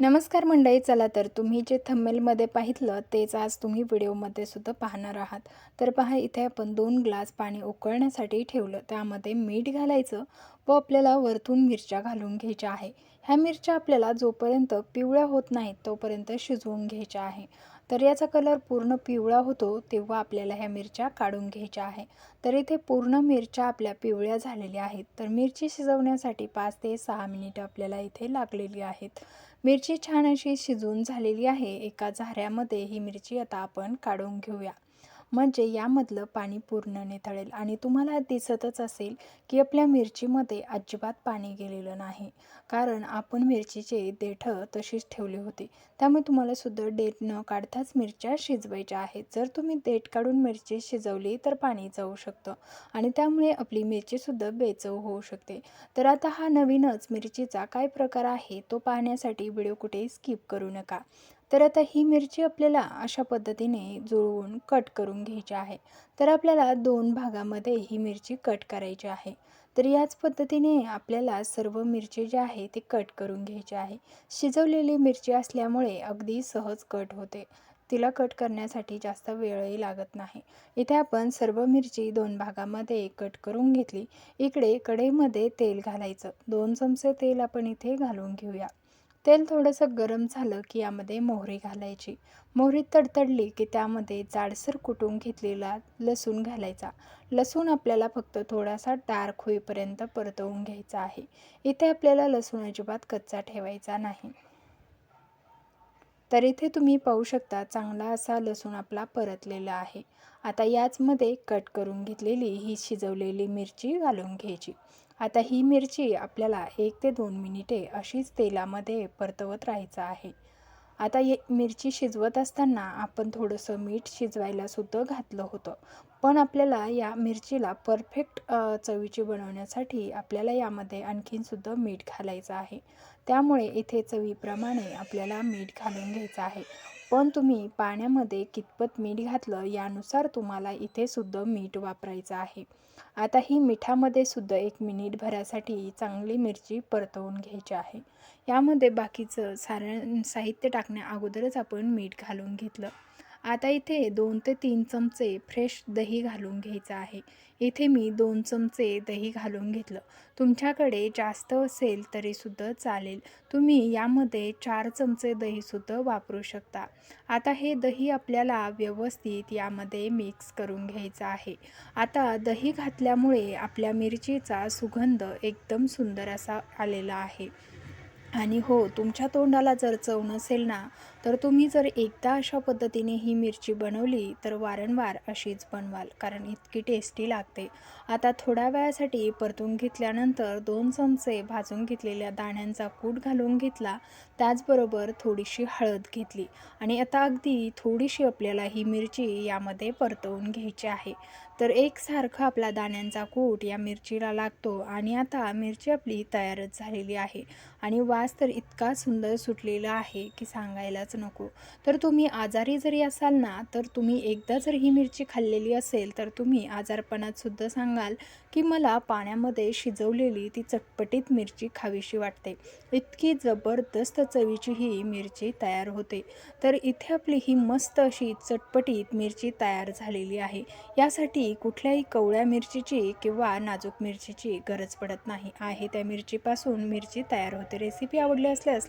नमस्कार मंडळी चला तर तुम्ही जे थंबेलमध्ये पाहितलं तेच आज तुम्ही व्हिडिओमध्ये सुद्धा पाहणार आहात. तर पहा इथे आपण दोन ग्लास पाणी उकळण्यासाठी ठेवलं. त्यामध्ये मीठ घालायचं व आपल्याला वरतून मिरच्या घालून घ्यायच्या आहे. ह्या मिरच्या आपल्याला जोपर्यंत पिवळ्या होत नाहीत तोपर्यंत शिजवून घ्यायच्या आहे. तर याचा कलर पूर्ण पिवळा होतो तेव्हा आपल्याला ह्या मिरच्या काढून घ्यायच्या आहे. तर इथे पूर्ण मिरच्या आपल्या पिवळ्या झालेल्या आहेत. तर मिरची शिजवण्यासाठी पाच ते सहा मिनिटं आपल्याला इथे लागलेली आहेत. मिरची छान अशी शिजवून झालेली आहे. एका झाऱ्यामध्ये ही मिरची आता आपण काढून घेऊया. म्हणजे यामधलं पाणी पूर्ण निथळेल आणि तुम्हाला दिसतच असेल की आपल्या मिरचीमध्ये अजिबात पाणी गेलेलं नाही. कारण आपण मिरचीचे देठं तशीच ठेवली होती. त्यामुळे तुम्हाला सुद्धा डेट न काढताच मिरच्या शिजवायच्या आहेत. जर तुम्ही देठ काढून मिरची शिजवली तर पाणी जाऊ शकतं आणि त्यामुळे आपली मिरचीसुद्धा बेचव होऊ शकते. तर आता हा नवीनच मिरचीचा काय प्रकार आहे तो पाहण्यासाठी व्हिडिओ कुठेही स्किप करू नका. तर आता ही मिरची आपल्याला अशा पद्धतीने जुळवून कट करून घ्यायची आहे. तर आपल्याला दोन भागामध्ये ही मिरची कट करायची आहे. तर याच पद्धतीने आपल्याला सर्व मिरची जी आहे ती कट करून घ्यायची आहे. शिजवलेली मिरची असल्यामुळे अगदी सहज कट होते. तिला कट करण्यासाठी जास्त वेळही लागत नाही. इथे आपण सर्व मिरची दोन भागामध्ये कट करून घेतली. इकडे कढईमध्ये तेल घालायचं. दोन चमचे तेल आपण इथे घालून घेऊया. तेल थोडंसं गरम झालं की यामध्ये मोहरी घालायची. मोहरी तडतडली की त्यामध्ये जाडसर कुटून घेतलेला लसूण घालायचा. लसूण आपल्याला फक्त थोडासा डार्क होईपर्यंत परतवून घ्यायचा आहे. इथे आपल्याला लसूण अजिबात कच्चा ठेवायचा नाही. तर इथे तुम्ही पाहू शकता चांगला असा लसूण आपला परतलेला आहे. आता याचमध्ये कट करून घेतलेली ही शिजवलेली मिरची घालून घ्यायची. आता ही मिरची आपल्याला एक ते दोन मिनिटे अशीच तेलामध्ये परतवत राहायचं आहे. आता ये मिरची शिजवत असताना आपण थोडंसं मीठ शिजवायला सुद्धा घातलं होतं. पण आपल्याला या मिरचीला परफेक्ट चवीची बनवण्यासाठी आपल्याला यामध्ये आणखीनसुद्धा मीठ घालायचं आहे. त्यामुळे इथे चवीप्रमाणे आपल्याला मीठ घालून घ्यायचं आहे. पण तुम्ही पाण्यामध्ये कितपत मीठ घातलं यानुसार तुम्हाला इथे सुद्धा मीठ वापरायचं आहे. आता ही मिठामध्ये सुद्धा एक मिनिट भरासाठी चांगली मिरची परतवून घ्यायची आहे. यामध्ये बाकीचं सारण साहित्य टाकण्या अगोदरच आपण मीठ घालून घेतलं. आता इथे दोन ते तीन चमचे फ्रेश दही घालून घ्यायचं आहे. इथे मी दोन चमचे दही घालून घेतलं. तुमच्याकडे जास्त असेल तरीसुद्धा चालेल. तुम्ही यामध्ये चार चमचे दहीसुद्धा वापरू शकता. आता हे दही आपल्याला व्यवस्थित यामध्ये मिक्स करून घ्यायचं आहे. आता दही घातल्यामुळे आपल्या मिरचीचा सुगंध एकदम सुंदर असा आलेला आहे. आणि हो तुमच्या तोंडाला जर चव नसेल ना तर तुम्ही जर एकदा अशा पद्धतीने ही मिरची बनवली तर वारंवार अशीच बनवाल कारण इतकी टेस्टी लागते. आता थोड्या वेळासाठी परतून घेतल्यानंतर दोन चमचे भाजून घेतलेल्या दाण्यांचा कूट घालून घेतला त्याचबरोबर थोडीशी हळद घेतली. आणि आता अगदी थोडीशी आपल्याला ही मिरची यामध्ये परतवून घ्यायची आहे. तर एकसारखा आपला दाण्यांचा कूट या मिरचीला लागतो आणि आता मिरची आपली तयारच झालेली आहे. आणि वास तर इतका सुंदर सुटलेला आहे की सांगायलाच नको. तर तुम्ही आजारी जरी असाल ना तर तुम्ही एकदा जर ही मिरची खाल्लेली असेल तर तुम्ही आजारपणात सुद्धा सांगाल की मला पाण्यामध्ये शिजवलेली ती चटपटीत मिरची खावीशी वाटते. इतकी जबरदस्त चवीची ही मिरची तयार होते. तर इथे आपली ही मस्त अशी चटपटीत मिरची तयार झालेली आहे. यासाठी यासाठी कुठल्याही कवळ्या मिरचीची किंवा नाजूक मिरचीची गरज पडत नाही. आहे त्या मिरचीपासून मिरची तयार होते. रेसिपी आवडली असल्यास